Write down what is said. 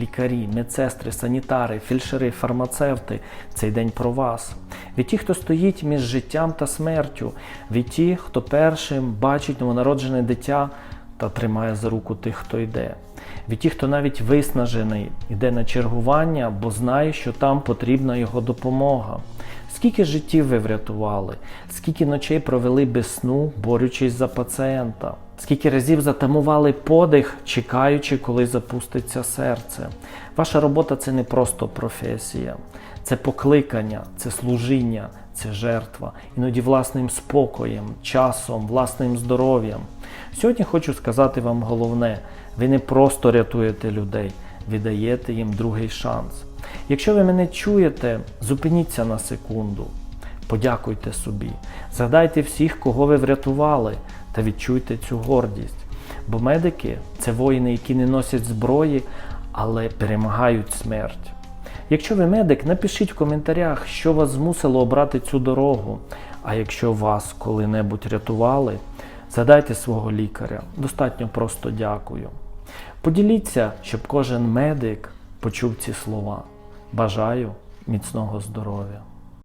лікарі, медсестри, санітари, фільшери, фармацевти, цей день про вас. Від ті, хто стоїть між життям та смертю, від ті, хто першим бачить новонароджене дитя та тримає за руку тих, хто йде. Від ті, хто навіть виснажений, йде на чергування, бо знає, що там потрібна його допомога. Скільки життів ви врятували, скільки ночей провели без сну, борючись за пацієнта, скільки разів затамували подих, чекаючи, коли запуститься серце. Ваша робота це не просто професія, це покликання, це служіння, це жертва, іноді власним спокоєм, часом, власним здоров'ям. Сьогодні хочу сказати вам головне: ви не просто рятуєте людей, ви даєте їм другий шанс. Якщо ви мене чуєте, зупиніться на секунду, подякуйте собі, згадайте всіх, кого ви врятували, та відчуйте цю гордість. Бо медики це воїни, які не носять зброї, але перемагають смерть. Якщо ви медик, напишіть в коментарях, що вас змусило обрати цю дорогу. А якщо вас коли-небудь рятували, згадайте свого лікаря. Достатньо просто дякую. Поділіться, щоб кожен медик почув ці слова. Бажаю міцного здоров'я.